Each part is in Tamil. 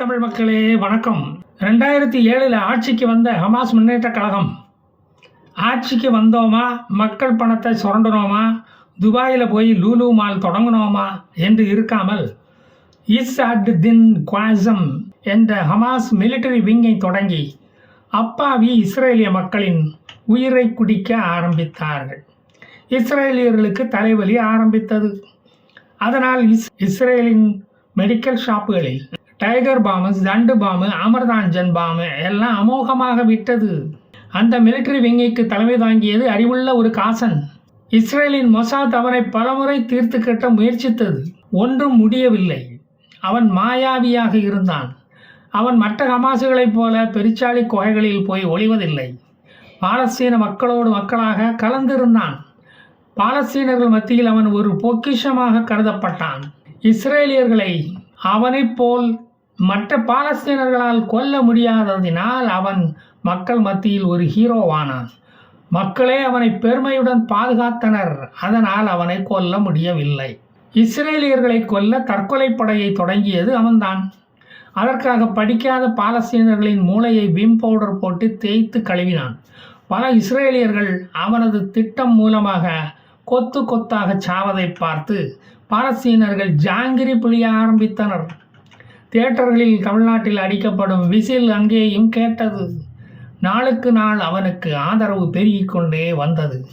தமிழ் மக்களே வணக்கம். ரெண்டாயிரத்தி ஏழில் ஆட்சிக்கு வந்த ஹமாஸ் முன்னேற்ற கழகம். ஆட்சிக்கு வந்தோமா? மக்கள் பணத்தை சுரண்டனோமா? துபாயில் போய் லூலு மால் தொடங்கினோமா? என்று இருக்காமல் இஸ் அட் தின் குவாசம் என்ற ஹமாஸ் மிலிட்டரி விங்கை தொடங்கி அப்பாவி இஸ்ரேலிய மக்களின் உயிரை குடிக்க ஆரம்பித்தார்கள். இஸ்ரேலியர்களுக்கு தலைவலி ஆரம்பித்தது. அதனால் இஸ் இஸ்ரேலின் மெடிக்கல் ஷாப்புகளில் டைகர் பாம்பு ஜண்டு பாம்பு அமர்தாஞ்சன் பாம்பு எல்லாம் அமோகமாக விட்டது. அந்த மிலிட்டரி விங்கிக்கு தலைமை தாங்கியது அறிவுள்ள ஒரு காசன். இஸ்ரேலின் மொசாத் அவனை பலமுறை தீர்த்து கட்ட முயற்சித்தது. ஒன்றும் முடியவில்லை. அவன் மாயாவியாக இருந்தான். அவன் மற்ற ஹமாசுகளைப் போல பெருச்சாளி குகைகளில் போய் ஒளிவதில்லை. பாலஸ்தீன மக்களோடு மக்களாக கலந்திருந்தான். பாலஸ்தீனர்கள் மத்தியில் அவன் ஒரு பொக்கிஷமாக கருதப்பட்டான். இஸ்ரேலியர்களை அவனைப் போல் மற்ற பாலஸ்தீனர்களால் கொல்ல முடியாததினால் அவன் மக்கள் மத்தியில் ஒரு ஹீரோவானான் மக்களே அவனை பெருமையுடன் பாதுகாத்தனர். அதனால் அவனை கொல்ல முடியவில்லை. இஸ்ரேலியர்களை கொல்ல தற்கொலை படையை தொடங்கியது அவன்தான். அதற்காக படிக்காத பாலஸ்தீனர்களின் மூளையை விம் பவுடர் போட்டு தேய்த்து கழுவினான். பல இஸ்ரேலியர்கள் அவனது திட்டம் மூலமாக கொத்து கொத்தாக சாவதை பார்த்து பாலஸ்தீனர்கள் ஜாங்கிரி புழிய ஆரம்பித்தனர். தியேட்டர்களில் தமிழ்நாட்டில் அடிக்கப்படும் விசில் அங்கேயும் கேட்டது. நாளுக்கு நாள் அவனுக்கு ஆதரவு பெருகிக்கொண்டே வந்தது.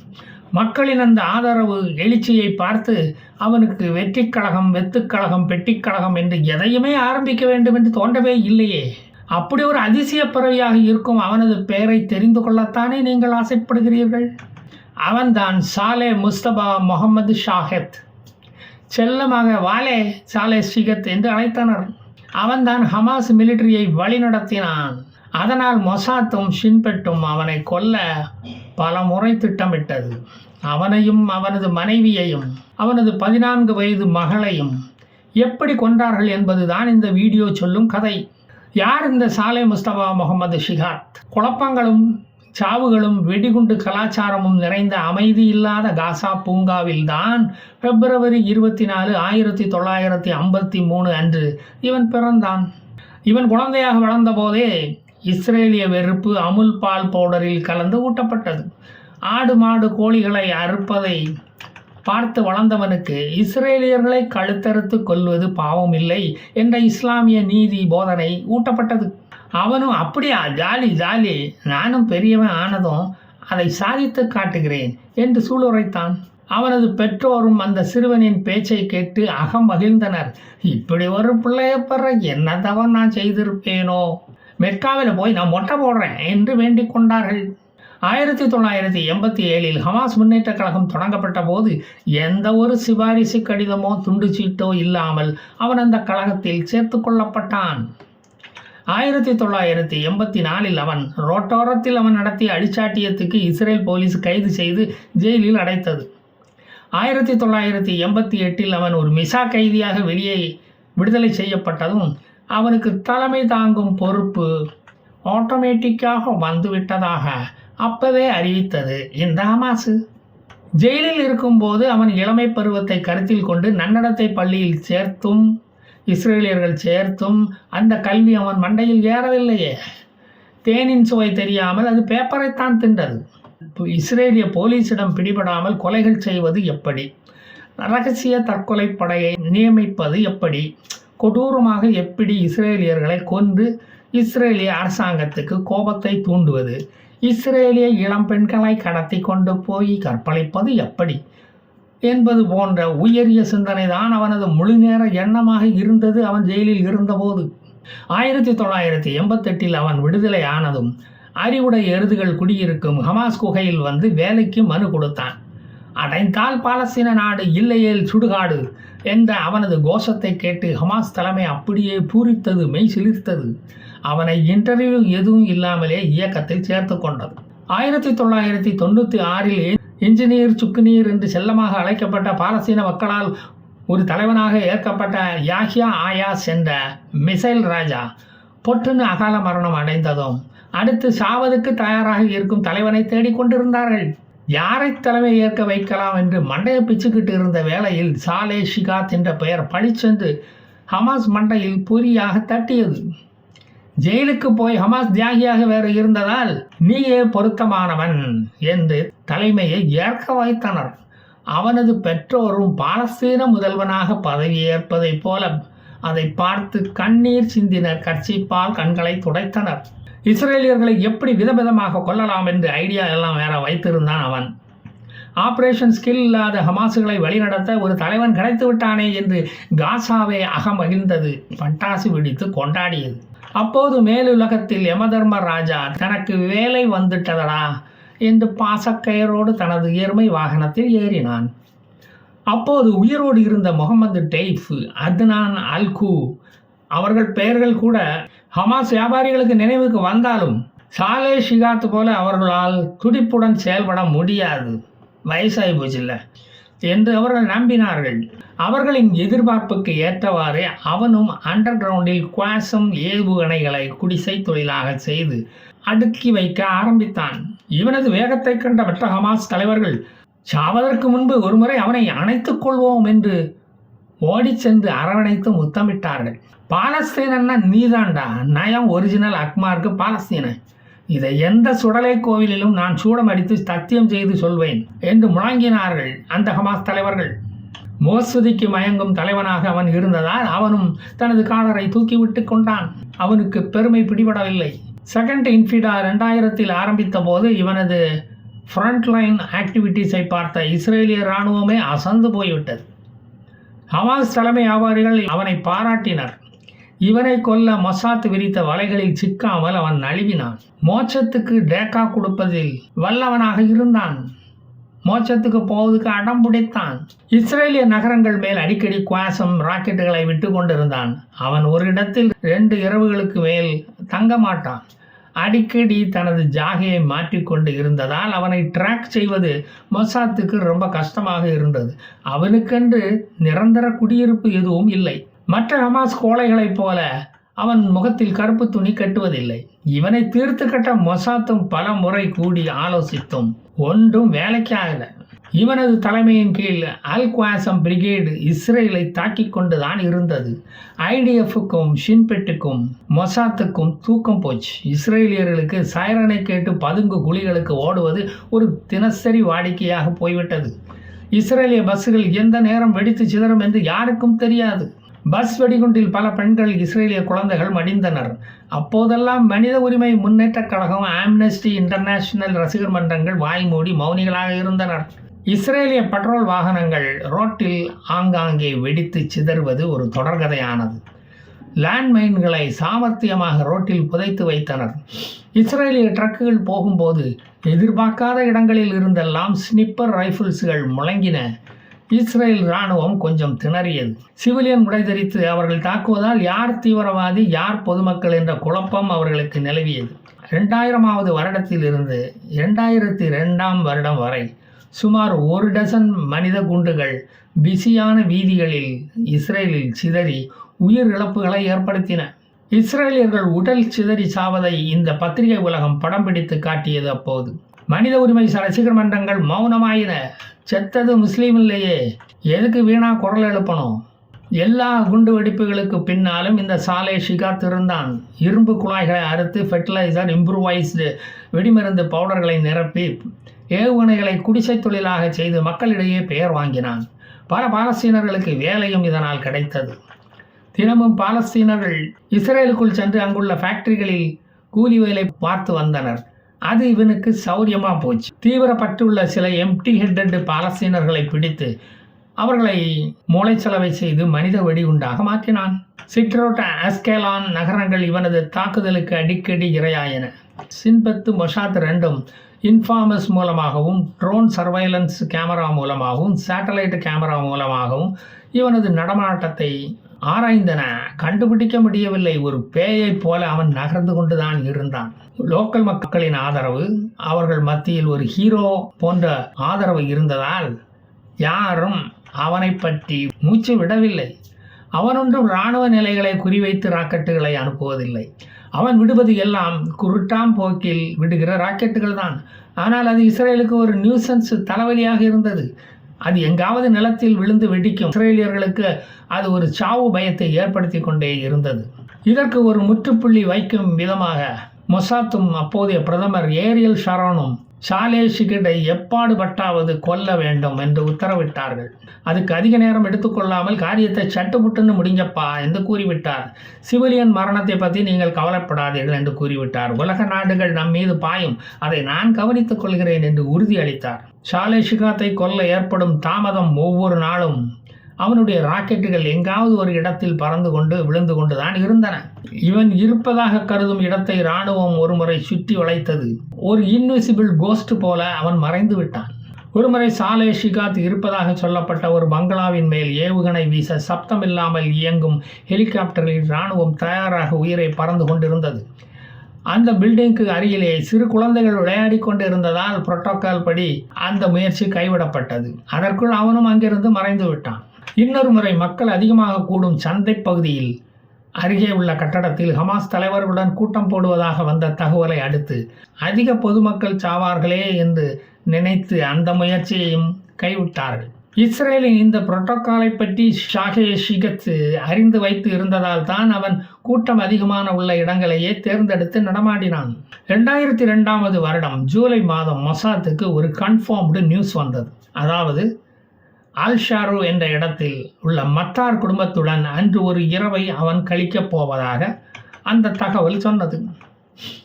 மக்களின் அந்த ஆதரவு எழுச்சியை பார்த்து அவனுக்கு வெற்றிக் கழகம் வெத்துக்கழகம் பெட்டிக்கழகம் என்று எதையுமே ஆரம்பிக்க வேண்டும் என்று தோன்றவே இல்லையே. அப்படி ஒரு அதிசய பிறவியாக இருக்கும் அவனது பெயரை தெரிந்து கொள்ளத்தானே நீங்கள் ஆசைப்படுகிறீர்கள்? அவன்தான் சாலே முஸ்தபா முகமது ஷாஹெத். செல்லமாக வாலே சாலே ஷிகத் என்று அழைத்தனர். அவன்தான் ஹமாஸ் மிலிட்டரியை வழிநடத்தினான். அதனால் மொசாத்தும் ஷின்பெட்டும் அவனை கொல்ல பல முறை திட்டமிட்டது. அவனையும் அவனது மனைவியையும் அவனது பதினான்கு வயது மகளையும் எப்படி கொன்றார்கள் என்பதுதான் இந்த வீடியோ சொல்லும் கதை. யார் இந்த சாலை முஸ்தபா முகமது ஷிகாத்? குழப்பங்களும் சாவுகளும் வெடிகுண்டு கலாச்சாரமும் நிறைந்த அமைதி இல்லாத காசா பூங்காவில்தான் பிப்ரவரி இருபத்தி நாலு ஆயிரத்தி தொள்ளாயிரத்தி ஐம்பத்தி மூணு அன்று இவன் பிறந்தான். இவன் குழந்தையாக வளர்ந்தபோதே இஸ்ரேலிய வெறுப்பு அமுல் பால் பவுடரில் கலந்து ஊட்டப்பட்டது. ஆடு மாடு கோழிகளை அறுப்பதை பார்த்து வளர்ந்தவனுக்கு இஸ்ரேலியர்களை கழுத்தறுத்து கொல்வது பாவமில்லை என்ற இஸ்லாமிய நீதி போதனை ஊட்டப்பட்டது. அவனும் அப்படியா ஜாலி ஜாலி. நானும் பெரியவன் ஆனதும் அதை சாதித்து காட்டுகிறேன் என்று சூளுரைத்தான். அவனது பெற்றோரும் அந்த சிறுவனின் பேச்சை கேட்டு அகம் மகிழ்ந்தனர். இப்படி ஒரு பிள்ளைய பெற என்ன தவறு நான் செய்திருப்பேனோ? மெக்காவில் போய் நான் மொட்டை போடுறேன் என்று வேண்டிக் கொண்டார்கள். ஆயிரத்தி தொள்ளாயிரத்தி எண்பத்தி ஏழில் ஹமாஸ் முன்னேற்ற கழகம் தொடங்கப்பட்ட போது எந்த ஒரு சிபாரிசு கடிதமோ துண்டு சீட்டோ இல்லாமல் அவன் அந்த கழகத்தில் சேர்த்து கொள்ளப்பட்டான். ஆயிரத்தி தொள்ளாயிரத்தி எண்பத்தி நாலில் அவன் ரோட்டோரத்தில் அவன் நடத்திய அடிச்சாட்டியத்துக்கு இஸ்ரேல் போலீஸ் கைது செய்து ஜெயிலில் அடைத்தது. ஆயிரத்தி தொள்ளாயிரத்தி எண்பத்தி எட்டில் அவன் ஒரு மிசா கைதியாக வெளியே விடுதலை செய்யப்பட்டதும் அவனுக்கு தலைமை தாங்கும் பொறுப்பு ஆட்டோமேட்டிக்காக வந்துவிட்டதாக அப்பவே அறிவித்தது இந்த ஹமாசு. ஜெயிலில் இருக்கும்போது அவன் இளமை பருவத்தை கருத்தில் கொண்டு நன்னடத்தை பள்ளியில் சேர்த்தும் இஸ்ரேலியர்கள் சேர்த்தும் அந்த கல்வி அவன் மண்டையில் ஏறவில்லையே. தேனின் சுவை தெரியாமல் அது பேப்பரைத்தான் தின்றது. இஸ்ரேலிய போலீஸிடம் பிடிபடாமல் கொலைகள் செய்வது எப்படி? ரகசிய தற்கொலை படையை நியமிப்பது எப்படி? கொடூரமாக எப்படி இஸ்ரேலியர்களை கொன்று இஸ்ரேலிய அரசாங்கத்துக்கு கோபத்தை தூண்டுவது? இஸ்ரேலிய இளம் பெண்களை கடத்தி கொண்டு போய் கற்பழிப்பது எப்படி? என்பது போன்ற உயரிய சிந்தனை தான் அவனது முழுநேர எண்ணமாக இருந்தது அவன் ஜெயிலில் இருந்தபோது. ஆயிரத்தி தொள்ளாயிரத்தி எண்பத்தெட்டில் அவன் விடுதலை ஆனதும் அறிவுடை எருதுகள் குடியிருக்கும் ஹமாஸ் குகையில் வந்து வேலைக்கு மனு கொடுத்தான். அடைந்தால் பாலஸ்தீன நாடு இல்லையேல் சுடுகாடு என்ற அவனது கோஷத்தை கேட்டு ஹமாஸ் தலைமை அப்படியே பூரித்தது மெய் சிலிர்த்தது. அவனை இன்டர்வியூ எதுவும் இல்லாமலே இயக்கத்தில் சேர்த்து கொண்டது. ஆயிரத்தி தொள்ளாயிரத்தி தொண்ணூற்றி ஆறில் இன்ஜினியர் சுக்குநீர் என்று செல்லமாக அழைக்கப்பட்ட பாலஸ்தீன மக்களால் ஒரு தலைவனாக ஏற்கப்பட்ட யாஹ்யா ஆயாஸ் என்ற மிசைல் ராஜா பொட்டுன்னு அகால மரணம் அடைந்ததும் அடுத்து சாவதுக்கு தயாராக இருக்கும் தலைவனை தேடிக்கொண்டிருந்தார்கள் யாரை தலைமை ஏற்க வைக்கலாம் என்று மண்டையை பிச்சுக்கிட்டு இருந்த வேளையில் சாலே ஷிகாத் என்ற பெயர் பழிச்சென்று ஹமாஸ் மண்டையில் பொறியாக தட்டியது. ஜெயிலுக்கு போய் ஹமாஸ் தியாகியாக வேறு இருந்ததால் நீயே பொருத்தமானவன் என்று தலைமையை ஏற்க வைத்தனர். அவனது பெற்றோரும் பாலஸ்தீன முதல்வனாக பதவியேற்பதைப் போல அதை பார்த்து கண்ணீர் சிந்தினர் கர்ச்சிப்பால் கண்களை துடைத்தனர். இஸ்ரேலியர்களை எப்படி விதவிதமாக கொல்லலாம் என்று ஐடியா எல்லாம் வேற வைத்திருந்தான் அவன். ஆபரேஷன் ஸ்கில் இல்லாத ஹமாசுகளை வழிநடத்த ஒரு தலைவன் கிடைத்து விட்டானே என்று காசாவை அகமகிழ்ந்தது. பட்டாசு வெடித்து கொண்டாடியது. அப்போது மேலுலகத்தில் யமதர்ம ராஜா தனக்கு வேலை வந்துட்டதடா என்று பாசக்கயரோடு தனது எருமை வாகனத்தில் ஏறினான். அப்போது உயிரோடு இருந்த முகமது டெய்ஃப் அத்னான் அல்கு அவர்கள் பெயர்கள் கூட ஹமாஸ் வியாபாரிகளுக்கு நினைவுக்கு வந்தாலும் சாலே ஷிகாத் போல அவர்களால் துடிப்புடன் செயல்பட முடியாது. வயசாகி போச்சுல்ல என்று அவர்கள் நம்பினார்கள். அவர்களின் எதிர்பார்ப்புக்கு ஏற்றவாறே அவனும் அண்டர் கிரவுண்டில் குவாசம் ஏவுகணைகளை குடிசை தொழிலாக செய்து அடுக்கி வைக்க ஆரம்பித்தான். இவனது வேகத்தை கண்ட மற்ற ஹமாஸ் தலைவர்கள் சாவதற்கு முன்பு ஒருமுறை அவனை அணைத்துக் கொள்வோம் என்று ஓடிச் சென்று அரவணைத்து முத்தமிட்டார்கள். பாலஸ்தீனன்னா நீதாண்டா? நயம் ஒரிஜினல் அக்மார்க்கு பாலஸ்தீன. இதை எந்த சுடலை கோவிலிலும் நான் சூடம் அடித்து சத்தியம் செய்து சொல்வேன் என்று முழங்கினார்கள் அந்த ஹமாஸ் தலைவர்கள். மோசதிக்கு மயங்கும் தலைவனாக அவன் இருந்ததால் அவனும் தனது காலரை தூக்கிவிட்டு கொண்டான். அவனுக்கு பெருமை பிடிபடவில்லை. செகண்ட் இன்ஃபிடா ரெண்டாயிரத்தில் ஆரம்பித்த போது இவனது ஃப்ரண்ட்லைன் ஆக்டிவிட்டீஸை பார்த்த இஸ்ரேலிய இராணுவமே அசந்து போய்விட்டது. ஹமாஸ் தலைமை வியாபாரிகள் அவனை பாராட்டினர். இவனை கொல்ல மொசாத் விரித்த வலைகளில் சிக்காமல் அவன் நழுவினான். மோட்சத்துக்கு டேக்கா கொடுப்பதில் வல்லவனாக இருந்தான். மோட்சத்துக்கு போவதுக்கு அடம் பிடித்தான். இஸ்ரேலிய நகரங்கள் மேல் அடிக்கடி குவாசம் ராக்கெட்டுகளை விட்டு கொண்டிருந்தான். அவன் ஒரு இடத்தில் ரெண்டு இரவுகளுக்கு மேல் தங்க மாட்டான். அடிக்கடி தனது ஜாகையை மாற்றிக்கொண்டு இருந்ததால் அவனை ட்ராக் செய்வது மொசாத்துக்கு ரொம்ப கஷ்டமாக இருந்தது. அவனுக்கென்று நிரந்தர குடியிருப்பு எதுவும் இல்லை. மற்ற ஹமாஸ் கோழைகளைப் போல அவன் முகத்தில் கருப்பு துணி கட்டுவதில்லை. இவனை தீர்த்து கட்ட மொசாத்தும் பல முறை கூடி ஆலோசித்தும் ஒன்றும் வேலைக்கு ஆகல இவனது தலைமையின் கீழ் அல் குவாசம் பிரிகேடு இஸ்ரேலை தாக்கிக் கொண்டுதான் இருந்தது. ஐடிஎஃப்க்கும் ஷின்பெட்டுக்கும் மொசாத்துக்கும் தூக்கம் போச்சு. இஸ்ரேலியர்களுக்கு சைரனை கேட்டு பதுங்கு குழிகளுக்கு ஓடுவது ஒரு தினசரி வாடிக்கையாக போய்விட்டது. இஸ்ரேலிய பஸ்ஸுகள் எந்த நேரம் வெடித்து சிதறும் என்று யாருக்கும் தெரியாது. பஸ் வெடிகுண்டில் பல பெண்கள் இஸ்ரேலிய குழந்தைகள் மடிந்தனர். அப்போதெல்லாம் மனித உரிமை முன்னேற்றக் கழகம் ஆம்னஸ்டி இன்டர்நேஷனல் ரசிகர் மன்றங்கள் வாய்மூடி மௌனிகளாக இருந்தனர். இஸ்ரேலிய பெட்ரோல் வாகனங்கள் ரோட்டில் ஆங்காங்கே வெடித்து சிதறுவது ஒரு தொடர்கதையானது லேண்ட்மைன்களை சாமர்த்தியமாக ரோட்டில் புதைத்து வைத்தனர். இஸ்ரேலிய ட்ரக்குகள் போகும்போது எதிர்பார்க்காத இடங்களில் இருந்தெல்லாம் ஸ்னிப்பர் ரைஃபிள்ஸ்கள் முழங்கின. இஸ்ரேல் இராணுவம் கொஞ்சம் திணறியது. சிவிலியன் உடை தரித்து அவர்கள் தாக்குவதால் யார் தீவிரவாதி யார் பொதுமக்கள் என்ற குழப்பம் அவர்களுக்கு நிலவியது. ரெண்டாயிரமாவது வருடத்திலிருந்து இரண்டாயிரத்தி ரெண்டாம் வருடம் வரை சுமார் ஒரு டசன் மனித குண்டுகள் பிஸியான வீதிகளில் இஸ்ரேலில் சிதறி உயிர் இழப்புகளை ஏற்படுத்தின. இஸ்ரேலியர்கள் உடல் சிதறி சாவதை இந்த பத்திரிகை உலகம் படம் பிடித்து காட்டியது அப்போது. மனித உரிமை ரசிகர் மன்றங்கள் மௌனமாயின. செத்தது முஸ்லீம் இல்லையே. எதுக்கு வீணா குரல் எழுப்பணும்? எல்லா குண்டு வெடிப்புகளுக்கு பின்னாலும் இந்த சாலை ஷிகாத் இருந்தான் இரும்பு குழாய்களை அறுத்து ஃபெர்டிலைசர் இம்ப்ரூவைஸ்டு வெடிமருந்து பவுடர்களை நிரப்பி ஏவுகணைகளை குடிசை தொழிலாக செய்து மக்களிடையே பெயர் வாங்கினான். பல பாலஸ்தீனர்களுக்கு வேலையும் இதனால் கிடைத்தது. தினமும் பாலஸ்தீனர்கள் இஸ்ரேலுக்குள் சென்று அங்குள்ள ஃபேக்டரிகளில் கூலி வேலை பார்த்து வந்தனர். அது இவனுக்கு சௌரியமாக போச்சு. தீவிரப்பட்டுள்ள சில எம்டி ஹெட்டட் பாலஸ்தீனர்களை பிடித்து அவர்களை மூளைச்சலவை செய்து மனித வெடிகுண்டாக மாற்றினான். சிட்ரோட்ட அஸ்கேலான் நகரங்கள் இவனது தாக்குதலுக்கு அடிக்கடி இரையாயின. சின்பத்து மொஷாத் ரெண்டும் இன்ஃபார்மஸ் மூலமாகவும் ட்ரோன் சர்வைலன்ஸ் கேமரா மூலமாகவும் சேட்டலைட் கேமரா மூலமாகவும் இவனது நடமாட்டத்தை ஆராய்ந்தன கண்டுபிடிக்க முடியவில்லை. ஒரு பேயைப் போல அவன் நகர்ந்து கொண்டுதான் இருந்தான். லோக்கல் மக்களின் ஆதரவு அவர்கள் மத்தியில் ஒரு ஹீரோ போன்ற ஆதரவு இருந்ததால் யாரும் அவனை பற்றி மூச்சு விடவில்லை. அவனொன்றும் இராணுவ நிலைகளை குறிவைத்து ராக்கெட்டுகளை அனுப்புவதில்லை. அவன் விடுவது எல்லாம் குருட்டாம் போக்கில் விடுகிற ராக்கெட்டுகள் தான். ஆனால் அது இஸ்ரேலுக்கு ஒரு நியூசன்ஸ் தலைவலியாக இருந்தது. அது எங்காவது நிலத்தில் விழுந்து வெடிக்கும். இஸ்ரேலியர்களுக்கு அது ஒரு சாவு பயத்தை ஏற்படுத்தி கொண்டே இருந்தது. இதற்கு ஒரு முற்றுப்புள்ளி வைக்கும் விதமாக மொசாத்தும் அப்போதைய பிரதமர் ஏரியல் ஷரோனும் சாலேஷிகிடை எப்பாடுபட்டாவது கொல்ல வேண்டும் என்று உத்தரவிட்டார்கள். அதுக்கு அதிக நேரம் எடுத்துக்கொள்ளாமல் காரியத்தை சட்டுப்புட்டுன்னு முடிஞ்சப்பா என்று கூறிவிட்டார். சிவிலியன் மரணத்தை பற்றி நீங்கள் கவலைப்படாதீர்கள் என்று கூறிவிட்டார். உலக நாடுகள் நம் மீது பாயும். அதை நான் கவனித்துக் கொள்கிறேன் என்று உறுதியளித்தார். சாலேஷிகாத்தை கொல்ல ஏற்படும் தாமதம் ஒவ்வொரு நாளும். அவனுடைய ராக்கெட்டுகள் எங்காவது ஒரு இடத்தில் பறந்து கொண்டு விழுந்து கொண்டு தான் இருந்தன. இவன் இருப்பதாக கருதும் இடத்தை இராணுவம் ஒருமுறை சுற்றி வளைத்தது. ஒரு இன்விசிபிள் கோஸ்ட் போல அவன் மறைந்து விட்டான். ஒருமுறை சாலே ஷிகாத் இருப்பதாக சொல்லப்பட்ட ஒரு பங்களாவின் மேல் ஏவுகணை வீச சப்தமில்லாமல் இயங்கும் ஹெலிகாப்டரில் இராணுவம் தயாராக உயிரை பறந்து கொண்டிருந்தது. அந்த பில்டிங்க்கு அருகிலே சிறு குழந்தைகள் விளையாடி கொண்டிருந்ததால் புரோட்டோக்கால் படி அந்த முயற்சி கைவிடப்பட்டது. அதற்குள் அவனும் அங்கிருந்து மறைந்து விட்டான். இன்னொரு முறை மக்கள் அதிகமாக கூடும் சந்தை பகுதியில் அருகே உள்ள கட்டடத்தில் ஹமாஸ் தலைவர்களுடன் கூட்டம் போடுவதாக வந்த தகவலை அடுத்து அதிக பொதுமக்கள் சாவார்களே என்று நினைத்து அந்த முயற்சியையும் கைவிட்டார்கள். இஸ்ரேலின் இந்த புரோட்டோக்காலை பற்றி ஷாகே ஷிகத் அறிந்து வைத்து இருந்ததால் தான் அவன் கூட்டம் அதிகமான உள்ள இடங்களையே தேர்ந்தெடுத்து நடமாடினான். ரெண்டாயிரத்தி ரெண்டாவது வருடம் ஜூலை மாதம் மொசாத்துக்கு ஒரு கன்ஃபார்ம்டு நியூஸ் வந்தது. அதாவது அல்ஷாரு என்ற இடத்தில் உள்ள மத்தார் குடும்பத்துடன் அன்று ஒரு இரவை அவன் கழிக்கப் போவதாக அந்த தகவல் சொன்னது.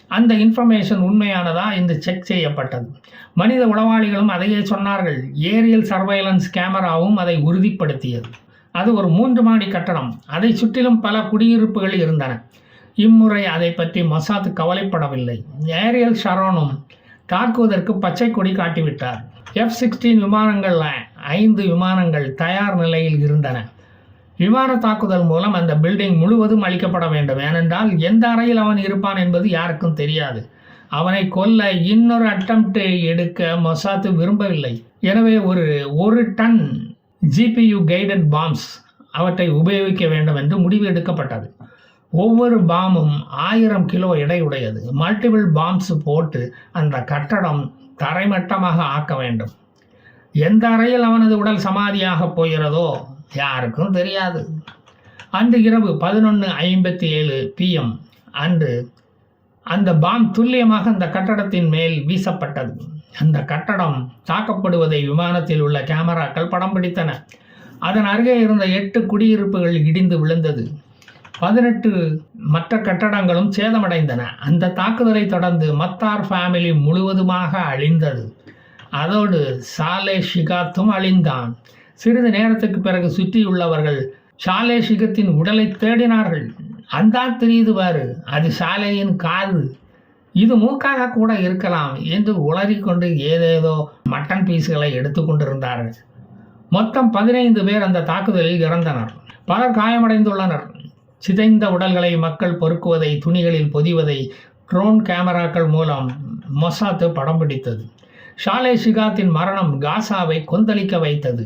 அந்த இன்ஃபர்மேஷன் உண்மையானதா என்று செக் செய்யப்பட்டது. மனித உளவாளிகளும் அதையே சொன்னார்கள். ஏரியல் சர்வைலன்ஸ் கேமராவும் அதை உறுதிப்படுத்தியது. அது ஒரு மூன்று மாடி கட்டடம். அதை சுற்றிலும் பல குடியிருப்புகள் இருந்தன. இம்முறை அதை பற்றி மொசாத் கவலைப்படவில்லை. ஏரியல் ஷரோனும் தாக்குவதற்கு பச்சை கொடி காட்டிவிட்டார். எஃப் சிக்ஸ்டீன் விமானங்கள் ஐந்து விமானங்கள் தயார் நிலையில் இருந்தன. விமான தாக்குதல் மூலம் அந்த பில்டிங் முழுவதும் அழிக்கப்பட வேண்டும். ஏனென்றால் எந்த அறையில் அவன் இருப்பான் என்பது யாருக்கும் தெரியாது. அவனை கொல்ல இன்னொரு அட்டம்ப்டை எடுக்க மொசாத்து விரும்பவில்லை. எனவே ஒரு ஒரு டன் ஜிபியு கைடட் பாம்ஸ் அவற்றை உபயோகிக்க வேண்டும் என்று முடிவு எடுக்கப்பட்டது. ஒவ்வொரு பாமும் ஆயிரம் கிலோ எடையுடையது. மல்டிபிள் பாம்ஸ் போட்டு அந்த கட்டடம் தரைமட்டமாக ஆக்க வேண்டும். எந்த அறையில் அவனது உடல் சமாதியாக போகிறதோ யாருக்கும் தெரியாது. அன்று இரவு பதினொன்று ஐம்பத்தி ஏழு பிஎம் அன்று அந்த பாம் துல்லியமாக அந்த கட்டடத்தின் மேல் வீசப்பட்டது. அந்த கட்டடம் தாக்கப்படுவதை விமானத்தில் உள்ள கேமராக்கள் படம் பிடித்தன. அதன் அருகே இருந்த எட்டு குடியிருப்புகள் இடிந்து விழுந்தது. பதினெட்டு மற்ற கட்டடங்களும் சேதமடைந்தன. அந்த தாக்குதலை தொடர்ந்து மத்தார் ஃபேமிலி முழுவதுமாக அழிந்தது. அதோடு சாலே ஷிகாத்தும் அழிந்தான். சிறிது நேரத்துக்கு பிறகு சுற்றியுள்ளவர்கள் சாலே சிகத்தின் உடலை தேடினார்கள். அந்த தெரியுது பாரு அது சாலையின் காது. இது மூக்காக கூட இருக்கலாம் என்று உளறிக்கொண்டு ஏதேதோ மட்டன் பீஸ்களை எடுத்துக்கொண்டிருந்தார்கள் மொத்தம் பதினைந்து பேர் அந்த தாக்குதலில் இறந்தனர். பலர் காயமடைந்துள்ளனர். சிதைந்த உடல்களை மக்கள் பொறுக்குவதை துணிகளில் பொதிவதை ட்ரோன் கேமராக்கள் மூலம் மொசாத்து படம் பிடித்தது. ஷாலே ஷிகாத்தின் மரணம் காசாவை கொந்தளிக்க வைத்தது.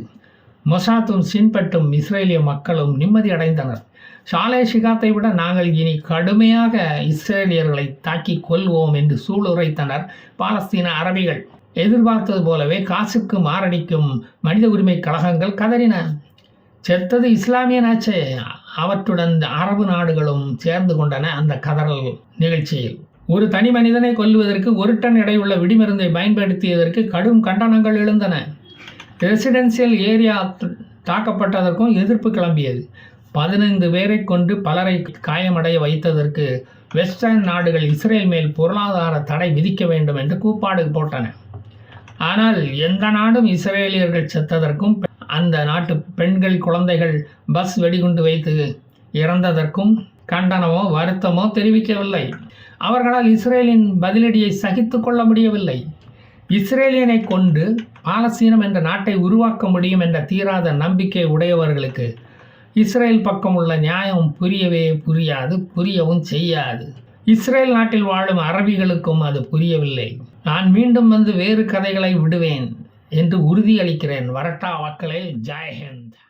மொசாத்தும் சின்பட்டும் இஸ்ரேலிய மக்களும் நிம்மதி அடைந்தனர். சாலே ஷிகாத்தை விட நாங்கள் இனி கடுமையாக இஸ்ரேலியர்களை தாக்கி கொள்வோம் என்று சூளுரைத்தனர் பாலஸ்தீன அரபிகள். எதிர்பார்த்தது போலவே காசுக்கு மாரடிக்கும் மனித உரிமை கழகங்கள் கதறின. செத்தது இஸ்லாமிய நாச்சே. அவற்றுடன் அரபு நாடுகளும் சேர்ந்து கொண்டன அந்த கதறல் நிகழ்ச்சியில். ஒரு தனி மனிதனை கொல்வதற்கு ஒரு டன் எடையுள்ள வெடிமருந்தை பயன்படுத்தியதற்கு கடும் கண்டனங்கள் எழுந்தன. ரெசிடென்சியல் ஏரியா தாக்கப்பட்டதற்கும் எதிர்ப்பு கிளம்பியது. பதினைந்து பேரை கொண்டு பலரை காயமடைய வைத்ததற்கு வெஸ்டர்ன் நாடுகள் இஸ்ரேல் மேல் பொருளாதார தடை விதிக்க வேண்டும் என்று கூப்பாடு போட்டன. ஆனால் எந்த நாடும் இஸ்ரேலியர்கள் செத்ததற்கும் அந்த நாட்டு பெண்கள் குழந்தைகள் பஸ் வெடிகுண்டு வைத்து இறந்ததற்கும் கண்டனமோ வருத்தமோ தெரிவிக்கவில்லை. அவர்களால் இஸ்ரேலின் பதிலடியை சகித்து கொள்ள முடியவில்லை. இஸ்ரேலியனை கொண்டு பாலஸ்தீனம் என்ற நாட்டை உருவாக்க முடியும் என்ற தீராத நம்பிக்கை உடையவர்களுக்கு இஸ்ரேல் பக்கம் உள்ள நியாயம் புரியவே புரியாது புரியவும் செய்யாது. இஸ்ரேல் நாட்டில் வாழும் அரபிகளுக்கும் அது புரியவில்லை. நான் மீண்டும் வந்து வேறு கதைகளை விடுவேன் என்று உறுதியளிக்கிறேன். வரட்டா மக்களே ஜெயஹிந்த்